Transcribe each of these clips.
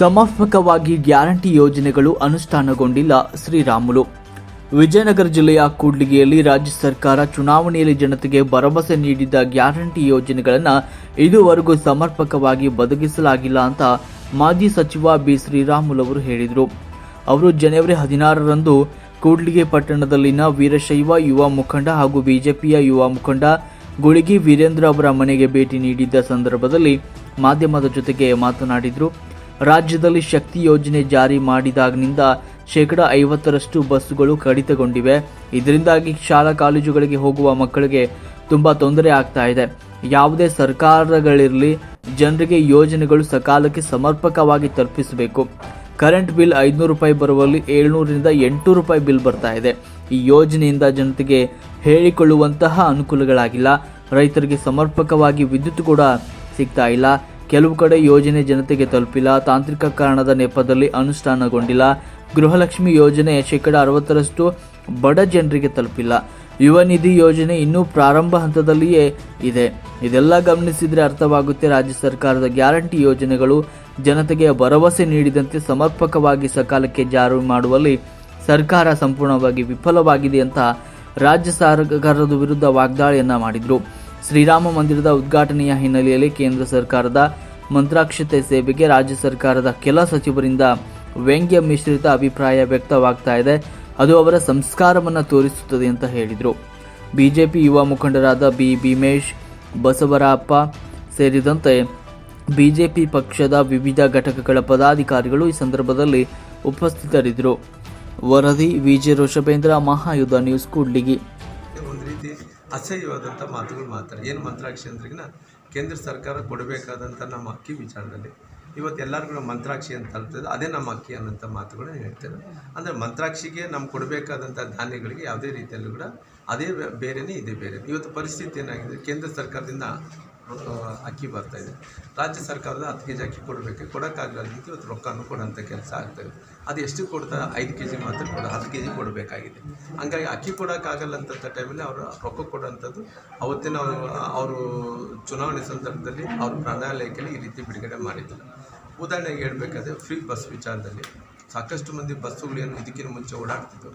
ಸಮರ್ಪಕವಾಗಿ ಗ್ಯಾರಂಟಿ ಯೋಜನೆಗಳು ಅನುಷ್ಠಾನಗೊಂಡಿಲ್ಲ ಶ್ರೀರಾಮುಲು. ವಿಜಯನಗರ ಜಿಲ್ಲೆಯ ಕೂಡ್ಲಿಗೆಯಲ್ಲಿ ರಾಜ್ಯ ಸರ್ಕಾರ ಚುನಾವಣೆಯಲ್ಲಿ ಜನತೆಗೆ ಭರವಸೆ ನೀಡಿದ್ದ ಗ್ಯಾರಂಟಿ ಯೋಜನೆಗಳನ್ನು ಇದುವರೆಗೂ ಸಮರ್ಪಕವಾಗಿ ಬದಗಿಸಲಾಗಿಲ್ಲ ಅಂತ ಮಾಜಿ ಸಚಿವ ಬಿ ಶ್ರೀರಾಮುಲು ಅವರು ಹೇಳಿದರು. ಅವರು ಜನವರಿ ಹದಿನಾರರಂದು ಕೂಡ್ಲಿಗೆ ಪಟ್ಟಣದಲ್ಲಿನ ವೀರಶೈವ ಯುವ ಮುಖಂಡ ಹಾಗೂ ಬಿಜೆಪಿಯ ಯುವ ಮುಖಂಡ ಗುಳಿಗಿ ವೀರೇಂದ್ರ ಅವರ ಮನೆಗೆ ಭೇಟಿ ನೀಡಿದ್ದ ಸಂದರ್ಭದಲ್ಲಿ ಮಾಧ್ಯಮದ ಜೊತೆಗೆ ಮಾತನಾಡಿದರು. ರಾಜ್ಯದಲ್ಲಿ ಶಕ್ತಿ ಯೋಜನೆ ಜಾರಿ ಮಾಡಿದಾಗಿನಿಂದ ಶೇಕಡ ಐವತ್ತರಷ್ಟು ಬಸ್ಸುಗಳು ಕಡಿತಗೊಂಡಿವೆ. ಇದರಿಂದಾಗಿ ಶಾಲಾ ಕಾಲೇಜುಗಳಿಗೆ ಹೋಗುವ ಮಕ್ಕಳಿಗೆ ತುಂಬ ತೊಂದರೆ ಆಗ್ತಾ ಇದೆ. ಯಾವುದೇ ಸರ್ಕಾರಗಳಿರಲಿ ಜನರಿಗೆ ಯೋಜನೆಗಳು ಸಕಾಲಕ್ಕೆ ಸಮರ್ಪಕವಾಗಿ ತಲುಪಿಸಬೇಕು. ಕರೆಂಟ್ ಬಿಲ್ ಐದುನೂರು ರೂಪಾಯಿ ಬರುವಲ್ಲಿ ಏಳ್ನೂರರಿಂದ ಎಂಟು ರೂಪಾಯಿ ಬಿಲ್ ಬರ್ತಾ ಇದೆ. ಈ ಯೋಜನೆಯಿಂದ ಜನತೆಗೆ ಹೇಳಿಕೊಳ್ಳುವಂತಹ ಅನುಕೂಲಗಳಾಗಿಲ್ಲ. ರೈತರಿಗೆ ಸಮರ್ಪಕವಾಗಿ ವಿದ್ಯುತ್ ಕೂಡ ಸಿಗ್ತಾ ಇಲ್ಲ. ಕೆಲವು ಕಡೆ ಯೋಜನೆ ಜನತೆಗೆ ತಲುಪಿಲ್ಲ. ತಾಂತ್ರಿಕ ಕಾರಣದ ನೆಪದಲ್ಲಿ ಅನುಷ್ಠಾನಗೊಂಡಿಲ್ಲ. ಗೃಹಲಕ್ಷ್ಮಿ ಯೋಜನೆ ಶೇಕಡ ಅರವತ್ತರಷ್ಟು ಬಡ ಜನರಿಗೆ ತಲುಪಿಲ್ಲ. ಯುವ ನಿಧಿ ಯೋಜನೆ ಇನ್ನೂ ಪ್ರಾರಂಭ ಹಂತದಲ್ಲಿಯೇ ಇದೆ. ಇದೆಲ್ಲ ಗಮನಿಸಿದರೆ ಅರ್ಥವಾಗುತ್ತೆ, ರಾಜ್ಯ ಸರ್ಕಾರದ ಗ್ಯಾರಂಟಿ ಯೋಜನೆಗಳು ಜನತೆಗೆ ಭರವಸೆ ನೀಡಿದಂತೆ ಸಮರ್ಪಕವಾಗಿ ಸಕಾಲಕ್ಕೆ ಜಾರಿ ಮಾಡುವಲ್ಲಿ ಸರ್ಕಾರ ಸಂಪೂರ್ಣವಾಗಿ ವಿಫಲವಾಗಿದೆ ಅಂತ ರಾಜ್ಯ ಸರ್ಕಾರದ ವಿರುದ್ಧ ವಾಗ್ದಾಳಿಯನ್ನ ಮಾಡಿದರು. ಶ್ರೀರಾಮ ಮಂದಿರದ ಉದ್ಘಾಟನೆಯ ಹಿನ್ನೆಲೆಯಲ್ಲಿ ಕೇಂದ್ರ ಸರ್ಕಾರದ ಮಂತ್ರಾಕ್ಷತೆ ಸೇವೆಗೆ ರಾಜ್ಯ ಸರ್ಕಾರದ ಕೆಲ ಸಚಿವರಿಂದ ವ್ಯಂಗ್ಯ ಮಿಶ್ರಿತ ಅಭಿಪ್ರಾಯ ವ್ಯಕ್ತವಾಗ್ತಾ ಇದೆ. ಅದು ಅವರ ಸಂಸ್ಕಾರವನ್ನು ತೋರಿಸುತ್ತದೆ ಅಂತ ಹೇಳಿದರು. ಬಿಜೆಪಿ ಯುವ ಮುಖಂಡರಾದ ಬಿ. ಭೀಮೇಶ್, ಬಸವರಾಪ್ಪ ಸೇರಿದಂತೆ ಬಿಜೆಪಿ ಪಕ್ಷದ ವಿವಿಧ ಘಟಕಗಳ ಪದಾಧಿಕಾರಿಗಳು ಈ ಸಂದರ್ಭದಲ್ಲಿ ಉಪಸ್ಥಿತರಿದ್ದರು. ವರದಿ, ವಿಜಯ ರೋಷಭೇಂದ್ರ, ಮಹಾಯುಧ ನ್ಯೂಸ್, ಕೂಡ್ಲಿಗಿ. ಅಸಹ್ಯವಾದಂಥ ಮಾತುಗಳು ಮಾತಾರೆ. ಏನು ಮಂತ್ರಾಕ್ಷಿ ಅಂದ್ರಿಗಿನ ಕೇಂದ್ರ ಸರ್ಕಾರ ಕೊಡಬೇಕಾದಂಥ ನಮ್ಮ ಅಕ್ಕಿ ವಿಚಾರದಲ್ಲಿ. ಇವತ್ತು ಎಲ್ಲರಿಗೂ ಮಂತ್ರಾಕ್ಷಿ ಅಂತ ತಲುಪ್ತದೆ. ಅದೇ ನಮ್ಮ ಅಕ್ಕಿ ಅನ್ನೋಂಥ ಮಾತುಗಳನ್ನ ಹೇಳ್ತೇವೆ ಅಂದರೆ ಮಂತ್ರಾಕ್ಷಿಗೆ ನಮ್ಗೆ ಕೊಡಬೇಕಾದಂಥ ಧಾನ್ಯಗಳಿಗೆ ಯಾವುದೇ ರೀತಿಯಲ್ಲೂ ಕೂಡ ಅದೇ ಬೇರೆಯೇ ಇದೆ ಬೇರೆ. ಇವತ್ತು ಪರಿಸ್ಥಿತಿ ಏನಾಗಿದೆ? ಕೇಂದ್ರ ಸರ್ಕಾರದಿಂದ ಅಕ್ಕಿ ಬರ್ತಾ ಇದೆ. ರಾಜ್ಯ ಸರ್ಕಾರದ ಹತ್ತು ಕೆ ಜಿ ಅಕ್ಕಿ ಕೊಡಬೇಕು. ಕೊಡೋಕ್ಕಾಗಲ್ಲ ಅಂತ ಇವತ್ತು ರೊಕ್ಕನೂ ಕೊಡೋಂಥ ಕೆಲಸ ಆಗ್ತಾಯಿದೆ ಅದು ಎಷ್ಟು ಕೊಡ್ತಾ ಐದು ಕೆ ಜಿ ಮಾತ್ರ ಕೊಡ, ಹತ್ತು ಕೆ ಜಿ ಕೊಡಬೇಕಾಗಿದೆ. ಹಂಗಾಗಿ ಅಕ್ಕಿ ಕೊಡೋಕ್ಕಾಗಲ್ಲ ಅಂತ ಟೈಮಲ್ಲಿ ಅವರು ರೊಕ್ಕ ಕೊಡೋಂಥದ್ದು ಅವತ್ತಿನ ಅವರು ಚುನಾವಣೆ ಸಂದರ್ಭದಲ್ಲಿ ಅವ್ರ ಪ್ರಣಾಳಿಕೆಯಲ್ಲಿ ಈ ರೀತಿ ಬಿಡುಗಡೆ ಮಾಡಿದ್ರು. ಉದಾಹರಣೆಗೆ ಹೇಳಬೇಕಾದ್ರೆ ಫ್ರೀ ಬಸ್ ವಿಚಾರದಲ್ಲಿ. ಸಾಕಷ್ಟು ಮಂದಿ ಬಸ್ಸುಗಳೇನು ಇದಕ್ಕಿಂತ ಮುಂಚೆ ಓಡಾಡ್ತಿದ್ದವು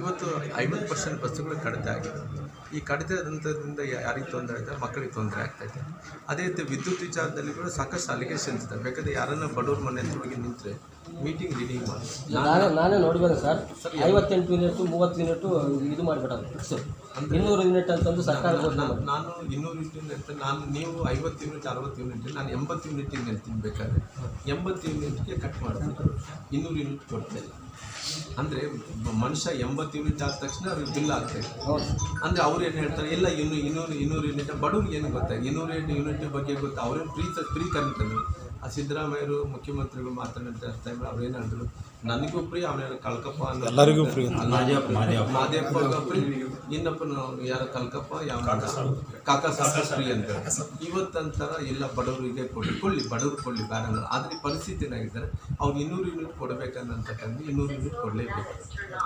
ಇವತ್ತು ಐವತ್ತು ಪರ್ಸೆಂಟ್ ಬಸ್ಸುಗಳು ಕಡಿತ ಆಗಿದೆ. ಈ ಕಡಿತದಂಥದ್ರಿಂದ ಯಾರಿಗೆ ತೊಂದರೆ ಆಯಿತು ಮಕ್ಕಳಿಗೆ ತೊಂದರೆ ಆಗ್ತೈತೆ ಅದೇ ರೀತಿ ವಿದ್ಯುತ್ ವಿಚಾರದಲ್ಲಿ ಕೂಡ ಸಾಕಷ್ಟು ಅಲಿಗೇಷನ್ಸ್ ಇದೆ ಬೇಕಾದ್ರೆ ಯಾರನ್ನ ಬಡವ್ರ ಮನೆ ಹೋಗಿ ನಿಂತರೆ ಮೀಟಿಂಗ್ ರೀಡಿಂಗ್ ಮಾಡಿ. ನಾನೇ ನಾನೇ ನೋಡಿದ್ದೇನೆ ಸರ್. ಐವತ್ತೆಂಟು ಯೂನಿಟ್ ಮೂವತ್ತು ಯೂನಿಟ್ ಇದು ಮಾಡಿಬಿಡೋದು. ಫಿಕ್ಸ್ ಇನ್ನೂರು ಯೂನಿಟ್ ಅಂತಂದು ಸರ್ಕಾರ ನಾನು ಇನ್ನೂರು ಯೂನಿಟ್ ಅಂತ ನಾನು ನೀವು ಐವತ್ತು ಯೂನಿಟ್ ಅರವತ್ತು ಯೂನಿಟ್ ನಾನು ಎಂಬತ್ತು ಯೂನಿಟ್ ಹೇಳ್ತೀನಿ ಬೇಕಾದ್ರೆ ಎಂಬತ್ತು ಯೂನಿಟ್ಗೆ ಕಟ್ ಮಾಡ್ತೀನಿ ಇನ್ನೂರು ಯೂನಿಟ್ ಕೊಡ್ತೇನೆ ಅಂದರೆ ಮನುಷ್ಯ ಎಂಬತ್ತು ಯೂನಿಟ್ ಆದ ತಕ್ಷಣ ಅವ್ರಿಗೆ ಬಿಲ್ ಆಗ್ತದೆ ಅಂದ್ರೆ ಅವ್ರು ಏನು ಹೇಳ್ತಾರೆ ಇಲ್ಲ ಇನ್ನು ಇನ್ನೂರು ಇನ್ನೂರು ಯೂನಿಟ್ ಬಡವ್ರಿಗೆ ಏನು ಗೊತ್ತಾಗ ಇನ್ನೂರು ಯೂನಿಟ್ ಬಗ್ಗೆ ಗೊತ್ತಾ? ಅವ್ರೇನು ಫ್ರೀ ಫ್ರೀ ಕರೆಂಟ್ ಅಂದರು ಆ ಸಿದ್ದರಾಮಯ್ಯರು ಮುಖ್ಯಮಂತ್ರಿಗಳು ಮಾತನಾಡ್ತಾ ಇಲ್ಲ ಅವ್ರು ಏನು ಹೇಳಿದ್ರು? ನನಗೂ ಫ್ರೀ ಅವನೇನು ಕಲ್ಕಪ್ಪ ಎಲ್ಲರಿಗೂ ಫ್ರೀ ಮಾದೇವಪ್ಪ ಫ್ರೀ ಇನ್ನೊಬ್ಬನು ಯಾರ ಕಲ್ಕಪ್ಪ ಯಾವ ಕಾಕ ಸಾಕಷ್ಟು ಅಂತ ಇವತ್ತಂತರ ಎಲ್ಲ ಬಡವರಿಗೆ ಕೊಡಿ ಕೊಳ್ಳಿ ಬಡವ್ರು ಕೊಳ್ಳಿ ಬೇಡ ಆದರೆ ಪರಿಸ್ಥಿತಿ ಏನಾಗಿದ್ದಾರೆ ಅವ್ರು ಇನ್ನೂರು ಯೂನಿಟ್ ಕೊಡಬೇಕನ್ನಂತ ಕಂಡು ಇನ್ನೂರು ಯೂನಿಟ್ ಕೊಡಲೇಬೇಕು.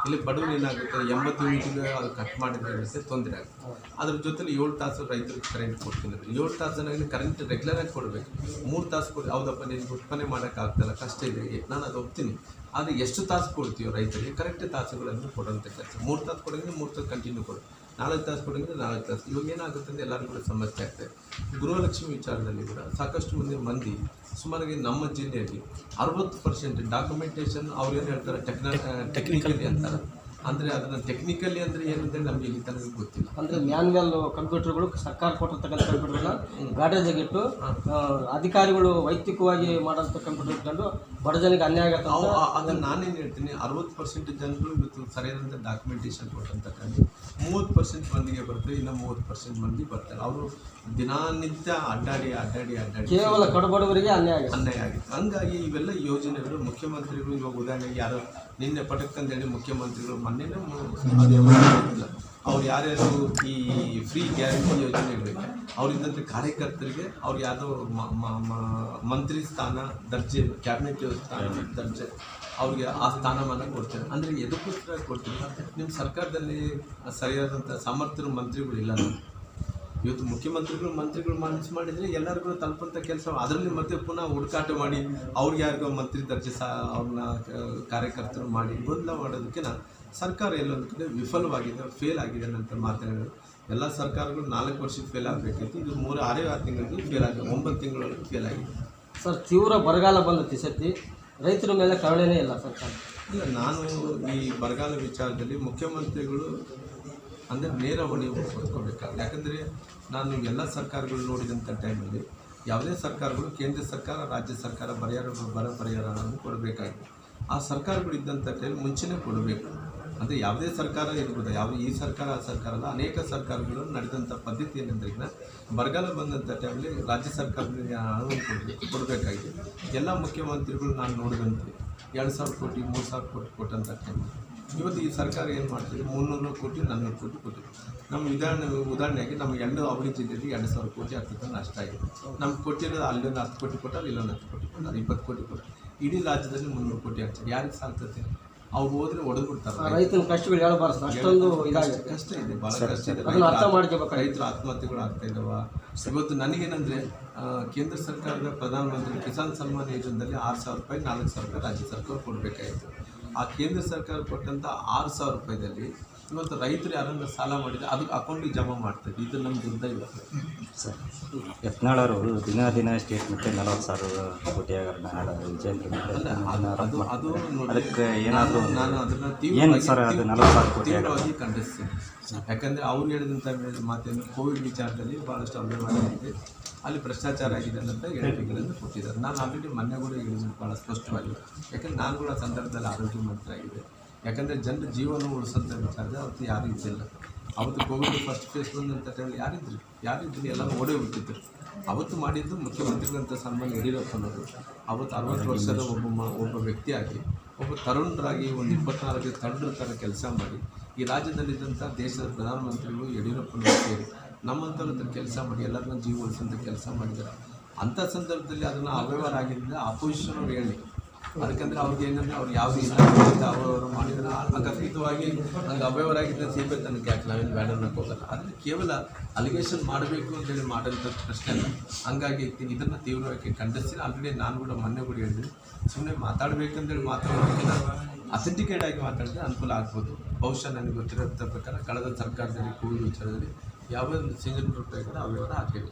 ಇಲ್ಲಿ ಬಡವರು ಏನಾಗುತ್ತೆ ಎಂಬತ್ತು ಯೂನಿಟ್ಗೆ ಅದು ಕಟ್ ಮಾಡಿದ್ರೆ ತೊಂದರೆ ಆಗುತ್ತೆ. ಅದ್ರ ಜೊತೆಲಿ ಏಳು ತಾಸು ರೈತರಿಗೆ ಕರೆಂಟ್ ಕೊಡ್ತೀನಿ ಏಳು ತಾಸು ಕರೆಂಟ್ ರೆಗ್ಯುಲರಾಗಿ ಕೊಡಬೇಕು. ಮೂರು ತಾಸು ಕೊಡಿ ಹೌದಪ್ಪ ನೀನು ಉತ್ಪನ್ನ ಮಾಡೋಕ್ಕಾಗ್ತಲ್ಲ ಕಷ್ಟ ಇದೆ ನಾನು ಅದು ಒಪ್ತೀನಿ. ಆದರೆ ಎಷ್ಟು ತಾಸು ಕೊಡ್ತೀವೋ ರೈತರಿಗೆ ಕರೆಕ್ಟ್ ತಾಸುಗಳನ್ನು ಕೊಡೋಂಥ ಕೆಲಸ. ಮೂರು ತಾಸು ಕೊಡೋಂಗೆ ಮೂರು ತಾಸು ಕಂಟಿನ್ಯೂ ಕೊಡು. ನಾಲ್ಕು ತಾಸು ಕೊಡಂಗಿದ್ರೆ ನಾಲ್ಕು ತಾಸು. ಇವಾಗ ಏನಾಗುತ್ತೆ ಅಂದರೆ ಎಲ್ಲರಿಗೂ ಕೂಡ ಸಮಸ್ಯೆ ಆಗ್ತದೆ ಗೃಹಲಕ್ಷ್ಮಿ ವಿಚಾರದಲ್ಲಿ ಕೂಡ ಸಾಕಷ್ಟು ಮಂದಿ ಮಂದಿ ಸುಮಾರಾಗಿ ನಮ್ಮ ಜಿಲ್ಲೆಯಲ್ಲಿ ಅರವತ್ತು ಪರ್ಸೆಂಟ್ ಡಾಕ್ಯುಮೆಂಟೇಷನ್ ಅವ್ರು ಏನು ಹೇಳ್ತಾರೆ ಟೆಕ್ನ ಟೆಕ್ನಿಕಲ್ ಅಂತಾರೆ. ಅಂದರೆ ಅದನ್ನು ಟೆಕ್ನಿಕಲಿ ಅಂದರೆ ಏನಂದರೆ ನಮಗೆ ಇಲ್ಲಿ ತನಕ ಗೊತ್ತಿಲ್ಲ. ಅಂದ್ರೆ ಮ್ಯಾನ್ಯಲ್ ಕಂಪ್ಯೂಟರ್ಗಳು ಸರ್ಕಾರ ಕೊಟ್ಟಿರ್ತಕ್ಕಂಥ ಕಂಪ್ಯೂಟರ್ನ ಗಾರ್ಡೇಜಾಗಿ ಇಟ್ಟು ಅಧಿಕಾರಿಗಳು ವೈಯಕ್ತಿಕವಾಗಿ ಮಾಡೋಂಥ ಕಂಪ್ಯೂಟರ್ ಇಟ್ಕೊಂಡು ಬಡ ಜನಕ್ಕೆ ಅನ್ಯಾಯ ಆಗತ್ತೆ ಅದನ್ನ ನಾನೇನು ಹೇಳ್ತೀನಿ ಅರವತ್ತು ಪರ್ಸೆಂಟ್ ಜನಗಳು ಇವತ್ತು ಸರಿಯಾದಂಥ ಡಾಕ್ಯುಮೆಂಟೇಷನ್ ಕೊಟ್ಟಂತ ಕಂಡು ಮೂವತ್ತು ಪರ್ಸೆಂಟ್ ಮಂದಿಗೆ ಬರ್ತಾರೆ ಇನ್ನು ಮೂವತ್ತು ಪರ್ಸೆಂಟ್ ಮಂದಿ ಬರ್ತಾರೆ. ಅವರು ದಿನಾನಿತ್ಯ ಅಡ್ಡಾಡಿ ಅಡ್ಡಾಡಿ ಅಡ್ಡಾಡಿ ಕೇವಲ ಕಡಬಡವರಿಗೆ ಅನ್ಯಾಯ ಅನ್ಯಾಯ ಆಗಿತ್ತು ಹಂಗಾಗಿ ಇವೆಲ್ಲ ಯೋಜನೆಗಳು ಮುಖ್ಯಮಂತ್ರಿಗಳು ಇವಾಗ ಉದಾಹರಣೆಗೆ ಯಾರೋ ನಿನ್ನೆ ಪಟಕ್ಕಂದೇಳಿ ಮುಖ್ಯಮಂತ್ರಿಗಳು ಮೊನ್ನೆನೇ ಅವ್ರು ಯಾರ್ಯಾರು ಈ ಫ್ರೀ ಗ್ಯಾರಂಟಿ ಯೋಜನೆಗಳಿಗೆ ಅವರಿದ್ದಂಥ ಕಾರ್ಯಕರ್ತರಿಗೆ ಅವ್ರು ಯಾವುದೋ ಮಂತ್ರಿ ಸ್ಥಾನ ದರ್ಜೆ ಕ್ಯಾಬಿನೆಟ್ ಸ್ಥಾನ ದರ್ಜೆ, ಅವ್ರಿಗೆ ಆ ಸ್ಥಾನಮಾನ ಕೊಡ್ತಾರೆ ಅಂದರೆ ಎದಕ್ಕೋಸ್ಕರ ಕೊಡ್ತೀವಿ ನಿಮ್ಮ ಸರ್ಕಾರದಲ್ಲಿ ಸರಿಯಾದಂಥ ಸಮರ್ಥರು ಮಂತ್ರಿಗಳು ಇಲ್ಲ ಇವತ್ತು ಮುಖ್ಯಮಂತ್ರಿಗಳು ಮಂತ್ರಿಗಳು ಮನಸ್ಸು ಮಾಡಿದರೆ ಎಲ್ಲರಿಗೂ ತಲುಪಂಥ ಕೆಲಸ. ಅದರಲ್ಲಿ ಮತ್ತೆ ಪುನಃ ಹುಡುಕಾಟ ಮಾಡಿ ಅವ್ರಿಗೆ ಯಾರಿಗೋ ಮಂತ್ರಿ ದರ್ಜೆ ಸಹ ಅವ್ರನ್ನ ಕಾರ್ಯಕರ್ತರು ಮಾಡಿ ಗೊಂದಲ ಮಾಡೋದಕ್ಕಿಂತ ಸರ್ಕಾರ ಎಲ್ಲೊಂದು ಕಡೆ ವಿಫಲವಾಗಿದೆ ಫೇಲ್ ಆಗಿದೆ ಅಂತ ಮಾತನಾಡೋದು ಎಲ್ಲ ಸರ್ಕಾರಗಳು ನಾಲ್ಕು ವರ್ಷಕ್ಕೆ ಫೇಲ್ ಆಗಬೇಕಿತ್ತು. ಇದು ಮೂರು ಆರೇ ಆರು ತಿಂಗಳಿಗೆ ಫೇಲ್ ಆಗಿದೆ. ಒಂಬತ್ತು ತಿಂಗಳಲ್ಲಿ ಫೇಲ್ ಆಗಿದೆ. ಸರ್ ತೀವ್ರ ಬರಗಾಲ ಬಂದ ತಿಸತ್ತಿ. ಸತಿ ರೈತರ ಮೇಲೆ ಕರುಣೆನೇ ಇಲ್ಲ ಸರ್ಕಾರ ಇಲ್ಲ ನಾನು ಈ ಬರಗಾಲ ವಿಚಾರದಲ್ಲಿ ಮುಖ್ಯಮಂತ್ರಿಗಳು ಅಂದರೆ ನೇರ ಹೊಣೆ ಹೊತ್ಕೋಬೇಕಾಗುತ್ತೆ ಯಾಕಂದರೆ ನಾನು ಎಲ್ಲ ಸರ್ಕಾರಗಳು ನೋಡಿದಂಥ ಟೈಮಲ್ಲಿ ಯಾವುದೇ ಸರ್ಕಾರಗಳು ಕೇಂದ್ರ ಸರ್ಕಾರ ರಾಜ್ಯ ಸರ್ಕಾರ ಪರಿಹಾರ ಬರ ಪರಿಹಾರವನ್ನು ಕೊಡಬೇಕಾಗಿದೆ. ಆ ಸರ್ಕಾರಗಳು ಇದ್ದಂಥ ಟೈಮ್ ಮುಂಚೆನೇ ಕೊಡಬೇಕು. ಅಂದರೆ ಯಾವುದೇ ಸರ್ಕಾರ ಇರ್ಬೋದು ಯಾವ ಈ ಸರ್ಕಾರ, ಆ ಸರ್ಕಾರ ಅಲ್ಲ, ಅನೇಕ ಸರ್ಕಾರಗಳು ನಡೆದಂಥ ಪದ್ಧತಿ ಏನಂದ್ರೆ ಬರಗಾಲ ಬಂದಂಥ ಟೈಮಲ್ಲಿ ರಾಜ್ಯ ಸರ್ಕಾರದಿಂದ ಹಣವನ್ನು ಕೊಡಬೇಕು ಕೊಡಬೇಕಾಗಿದೆ. ಎಲ್ಲ ಮುಖ್ಯಮಂತ್ರಿಗಳು ನಾನು ನೋಡಿದಂತೆ ಎರಡು ಸಾವಿರ ಕೋಟಿ, ಮೂರು ಸಾವಿರ ಕೋಟಿ ಕೊಟ್ಟಂಥ ಟೈಮ್ ಇವತ್ತು ಈ ಸರ್ಕಾರ ಏನು ಮಾಡ್ತಿದೆ? ಮುನ್ನೂರು ಕೋಟಿ ನಾನ್ನೂರು ಕೋಟಿ ಕೊಟ್ಟಿದೆ. ನಮ್ಮ ಉದಾಹರಣೆ, ಉದಾಹರಣೆಗೆ ನಮ್ಮ ಎರಡು ಅವಳಿ ಜಿಲ್ಲೆಯಲ್ಲಿ ಎರಡು ಸಾವಿರ ಕೋಟಿ ಆಗ್ತದೆ ನಷ್ಟ ಆಗಿದೆ. ನಮ್ಗೆ ಕೊಟ್ಟಿರೋದು ಅಲ್ಲೊಂದು ಹತ್ತು ಕೋಟಿ ಕೊಟ್ಟಾರೆ, ಇಲ್ಲೊಂದು ಹತ್ತು ಕೋಟಿ ಕೊಟ್ಟಾರೆ, ಇಪ್ಪತ್ತು ಕೋಟಿ ಕೊಟ್ಟಾರೆ. ಇಡೀ ರಾಜ್ಯದಲ್ಲಿ ಮುನ್ನೂರು ಕೋಟಿ ಹಾಕ್ತಾರೆ ಯಾರಿಗೆ ಸಾಲ್ತದೆ ಅವ್ರು ಹೋದ್ರೆ ಹೊಡೆದು ಆ ಬಿಡ್ತಾರೆ ರೈತನ ಕಷ್ಟಗಳು ಹೇಳಬಾರ್ದು. ಅಷ್ಟೊಂದು ಇದಾಗಿದೆ ಕಷ್ಟ ಇದೆ ಬಹಳ ಕಷ್ಟ ಇದೆ. ಅದನ್ನ ಅರ್ಥ ರೈತರ- ಮಾಡ್ಕೋಬೇಕು ರೈತರ ಆತ್ಮಹತ್ಯೆಗಳು ಆಗ್ತಾ ಇದಾವ. ಇವತ್ತು ನನಗೇನಂದ್ರೆ ಕೇಂದ್ರ ಸರ್ಕಾರದ ಪ್ರಧಾನಮಂತ್ರಿ ಕಿಸಾನ್ ಸನ್ಮಾನ್ ಯೋಜನೆಯಲ್ಲಿ ಆರು ಸಾವಿರ ರೂಪಾಯಿ ನಾಲ್ಕು ಸಾವಿರ ರೂಪಾಯಿ ರಾಜ್ಯ ಸರ್ಕಾರ ಕೊಡಬೇಕಾಯಿತು. ಆ ಕೇಂದ್ರ ಸರ್ಕಾರ ಕೊಟ್ಟಂಥ ಆರು ಸಾವಿರ ರೂಪಾಯಿದಲ್ಲಿ ಇವತ್ತು ರೈತರು ಯಾರನ್ನ ಸಾಲ ಮಾಡಿದ್ರೆ ಅದಕ್ಕೆ ಅಕೌಂಟಿಗೆ ಜಮಾ ಮಾಡ್ತಾರೆ. ಇದು ನಮ್ಮ ದುರ್ದೈವ ಸರ್ ಯತ್ನಾಳವರು ದಿನ ದಿನ ಸ್ಟೇಟ್ಮೆಂಟ್ ನಲವತ್ತು ಸಾವಿರ ಕೋಟಿ ವಿಜೇಂದ್ರ ಅದು ಅದು ಅದು ಅದಕ್ಕೆ ಏನಾದರೂ ನಾನು- ಅದನ್ನು ಏನು ತೀವ್ರವಾಗಿ ಸರ್ ಅದು ನಲವತ್ತು ಸಾವಿರ ಕೋಟಿ ತೀವ್ರವಾಗಿ ಖಂಡಿಸ್ತೀನಿ. ಯಾಕಂದರೆ ಅವ್ರು ಹೇಳಿದಂಥ ಮಾತೇನು ಕೋವಿಡ್ ವಿಚಾರದಲ್ಲಿ ಭಾಳಷ್ಟು ಅವ್ಯವಹಾರ ಆಗಿದೆ ಅಲ್ಲಿ ಭ್ರಷ್ಟಾಚಾರ ಆಗಿದೆ ಅಂತ ಹೇಳಿಕೆಗಳನ್ನು ಕೊಟ್ಟಿದ್ದಾರೆ. ನಾನು ಆಲ್ರೆಡಿ ಮೊನ್ನೆ ಕೂಡ ಹೇಳಿದ್ದೀನಿ ಭಾಳ ಸ್ಪಷ್ಟವಾಗಿ. ಯಾಕಂದ್ರೆ ನಾನು ಕೂಡ ಸಂದರ್ಭದಲ್ಲಿ ಆರೋಗ್ಯ ಮಂತ್ರಿ ಆಗಿದೆ. ಯಾಕಂದರೆ ಜನರ ಜೀವನ ಉಳಿಸಂತ ವಿಚಾರದಲ್ಲಿ ಅವತ್ತು ಯಾರೂ ಇದ್ದಿಲ್ಲ. ಅವತ್ತು ಕೋವಿಡ್ ಫಸ್ಟ್ ಫೇಸ್ ಬಂದಂಥ ಟೈಮಲ್ಲಿ ಯಾರಿದ್ರು ಯಾರಿದ್ರು ಎಲ್ಲ ಓಡೇ ಬಿಟ್ಟಿದ್ರು ಅವತ್ತು ಮಾಡಿದ್ದು ಮುಖ್ಯಮಂತ್ರಿಗಳಂಥ ಸನ್ಮಾನ ಯಡಿಯೂರಪ್ಪನವರು ಅವತ್ತು ಅರವತ್ತು ವರ್ಷದ ಒಬ್ಬ ಮ- ಒಬ್ಬ ವ್ಯಕ್ತಿಯಾಗಿ ಒಬ್ಬ ತರುಣರಾಗಿ ಒಂದು ಇಪ್ಪತ್ನಾಲ್ಕು ತಂಡ ಥರ ಕೆಲಸ ಮಾಡಿ, ಈ ರಾಜ್ಯದಲ್ಲಿದ್ದಂಥ ದೇಶದ ಪ್ರಧಾನಮಂತ್ರಿಗಳು ಯಡಿಯೂರಪ್ಪನವರು ಸೇರಿ ನಮ್ಮಂಥವ್ರ ಹತ್ರ ಕೆಲಸ ಮಾಡಿ, ಎಲ್ಲರನ್ನ ಜೀವ ಉಳಿಸೋಂಥ ಕೆಲಸ ಮಾಡಿದ್ದಾರೆ. ಅಂಥ ಸಂದರ್ಭದಲ್ಲಿ ಅದನ್ನು ಅವ್ಯವಹಾರ ಆಗಿದ್ದರಿಂದ ಅಪೋಸಿಷನ್ ಅವ್ರು ಹೇಳಿ ಅದಕ್ಕಂದ್ರೆ ಅವ್ರಿಗೆ ಏನಂದ್ರೆ ಅವ್ರು ಯಾವ ಅವರು ಮಾಡಿದ್ರೆ ಅಕಸ್ಮಿತವಾಗಿ ನನಗೆ ಅವ್ಯವಹಾರ ಆಗಿದ್ದರೆ ಬಿ ತನಕ ಯಾಕೆ ನಾವೇನು ಬೇಡ ಅನ್ನೋಕೆ ಹೋಗಲ್ಲ ಆದರೆ ಕೇವಲ ಅಲಿಗೇಷನ್ ಮಾಡಬೇಕು ಅಂತೇಳಿ ಮಾಡೋಂಥ ಪ್ರಶ್ನೆ ಅಲ್ಲ. ಹಂಗಾಗಿ ಇದನ್ನು ತೀವ್ರವಾಗಿ ಖಂಡಿಸಿ ಆಲ್ರೆಡಿ ನಾನು ಕೂಡ ಮೊನ್ನೆ ಕೂಡ ಹೇಳಿದೆ ಸುಮ್ಮನೆ ಮಾತಾಡಬೇಕಂತೇಳಿ ಮಾತ್ರ ಅಥೆಂಟಿಕೇಟ್ ಆಗಿ ಮಾತಾಡಿದ್ರೆ ಅನುಕೂಲ ಆಗ್ಬೋದು. ಬಹುಶಃ ನನಗೆ ಗೊತ್ತಿರೋ ಪ್ರಕಾರ ಕಳೆದ ಸರ್ಕಾರದಲ್ಲಿ, ಕೋವಿಡ್ ವಿಚಾರದಲ್ಲಿ ಯಾವುದೇ ಸಿಂಗಲ್ ರೂಪಾಯಿ ಕೂಡ ಅವ್ಯವಹಾರ ಆಗಿಲ್ಲ